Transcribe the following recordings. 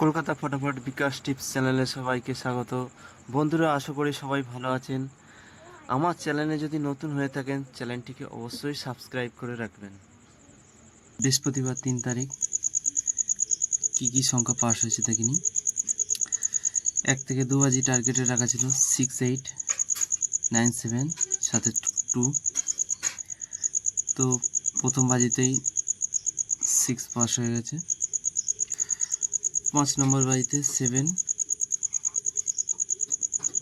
কলকাতা ফটাফট বিকাশ টিপস চ্যানেলে সবাইকে স্বাগত। বন্ধুরা, আশা করি সবাই ভালো আছেন। আমার চ্যানেলে যদি নতুন হয়ে থাকেন, চ্যানেলটিকে অবশ্যই সাবস্ক্রাইব করে রাখবেন। বৃহস্পতিবার তিন তারিখ। কি কি সংখ্যা পাস হয়েছে দেখিনি। এক থেকে দু বাজি টার্গেটে রাখা ছিল সিক্স এইট নাইন সেভেন সাথে টু তো প্রথম বাজিতেই সিক্স পাস হয়ে গেছে। পাঁচ নম্বর বাড়িতে সেভেন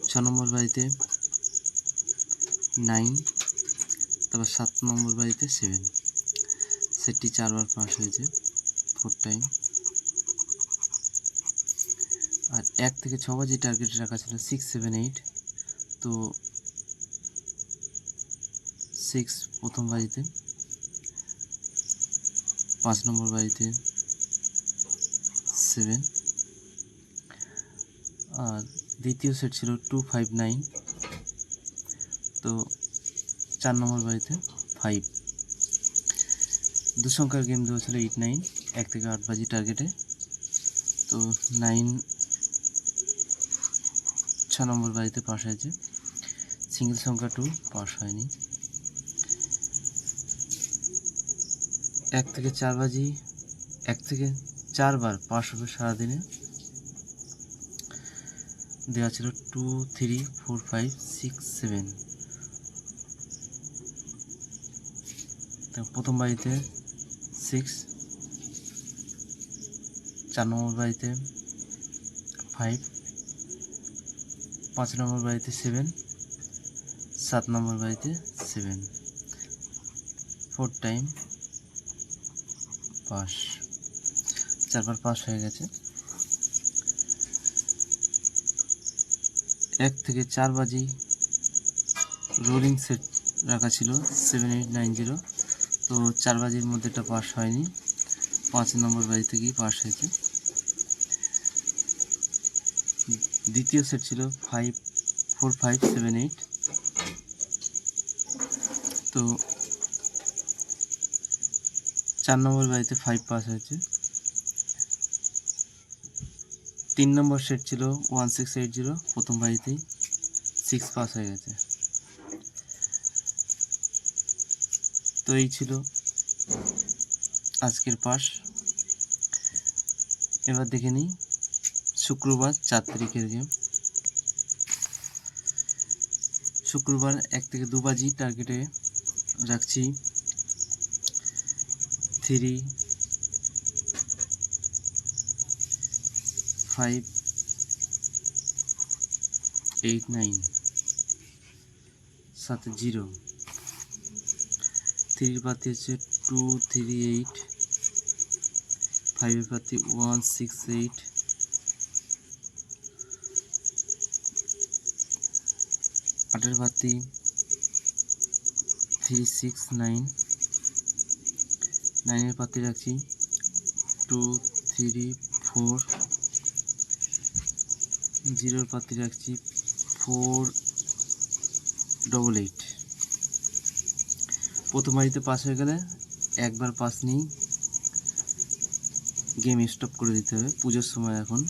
ছ নম্বর বাড়িতে নাইন তারপর সাত নম্বর বাড়িতে সেভেন সেটটি চারবার পাস হয়েছে ফোর টাইম আর এক থেকে ছ বাজি টার্গেট রাখা ছিল সিক্স সেভেন এইট তো সিক্স প্রথম বাড়িতে, পাঁচ নম্বর বাড়িতে সেভেন আর দ্বিতীয় সেট ছিল টু ফাইভ নাইন তো চার নম্বর বাড়িতে ফাইভ দু সংখ্যার গেম দেওয়া ছিল এইট নাইন এক থেকে আট বাজি টার্গেটে তো নাইন ছ নম্বর বাড়িতে পাস হয়েছে। সিঙ্গেল সংখ্যা টু পাস হয়নি। এক থেকে চার বাজি, এক থেকে চারবার হবে সারাদিনে। দেওয়া ছিল two three four five six seven প্রথম বাড়িতে সিক্স চার নম্বর বাড়িতে ফাইভ পাঁচ নম্বর বাড়িতে সেভেন সাত নম্বর বাড়িতে সেভেন ফোর টাইম পাস। চারবার পাস হয়ে গেছে। এক থেকে চার বাজি রোলিং সেট রাখা ছিল সেভেন এইট নাইন জিরো তো চার বাজির মধ্যেটা পাস হয়নি। পাঁচ নম্বর বাজি থেকেই পাস হয়েছে। দ্বিতীয় সেট ছিল five four five seven eight তো চার নম্বর বাড়িতে ফাইভ পাস হয়েছে। তিন নম্বর সেট ছিল ওয়ান সিক্স এইট জিরো প্রথম বাড়িতেই সিক্স পাস হয়ে গেছে। তো এই ছিল আজকের পাস এবার দেখে নিই শুক্রবার চার তারিখের গেম শুক্রবার এক থেকে দু বাজি টার্গেটে রাখছি থ্রি ফাইভ এইট নাইন সাথে জিরো থ্রির পাতি হচ্ছে টু থ্রি এইট ফাইভের পাতি ওয়ান সিক্স এইট আটের পাতি থ্রি সিক্স নাইন নাইনের পাতি রাখছি টু থ্রি ফোর জিরোর পাতি রাখছি ফোর ডবল এইট প্রথম বাড়িতে পাস হয়ে গেলে একবার পাস নিয়েই গেম স্টপ করে দিতে হবে। পুজোর সময় এখন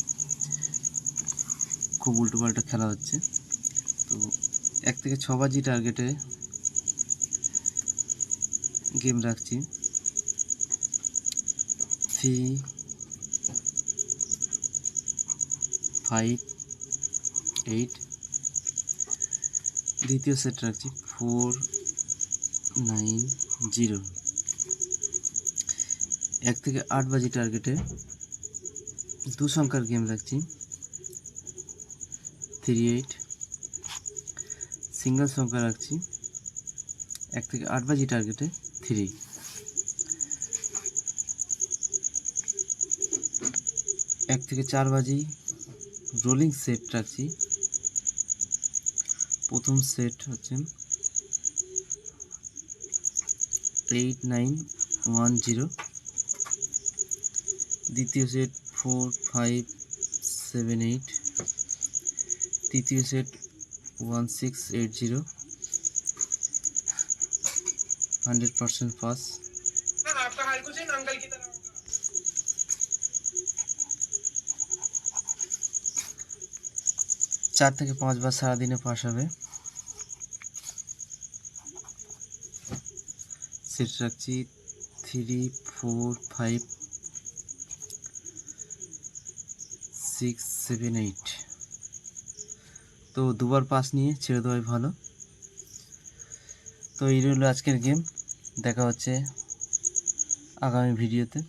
খুব উল্টোপাল্টা খেলা হচ্ছে। তো এক থেকে ছ বাজি টার্গেটে গেম রাখছি। থ্রি ফাইভ এইট দ্বিতীয় সেট রাখছি ফোর নাইন জিরো এক থেকে আট বাজি টার্গেটে দু সংখ্যার গেম রাখছি থ্রি এইট সিঙ্গেল সংখ্যা রাখছি, এক থেকে আট বাজি টার্গেটে থ্রি এক থেকে চার বাজি রোলিং সেট রাখছি প্রথম সেট হচ্ছে এইট নাইন ওয়ান জিরো দ্বিতীয় set four five seven eight তৃতীয় set one six eight zero hundred percent pass চার থেকে পাঁচবার সারাদিনে পাস হবে সেট রাখছি। Three four five six seven eight তো দুবার পাস নিয়ে ছেড়ে দেওয়াই ভালো। তো এই রইল আজকের গেম দেখা হচ্ছে আগামী ভিডিওতে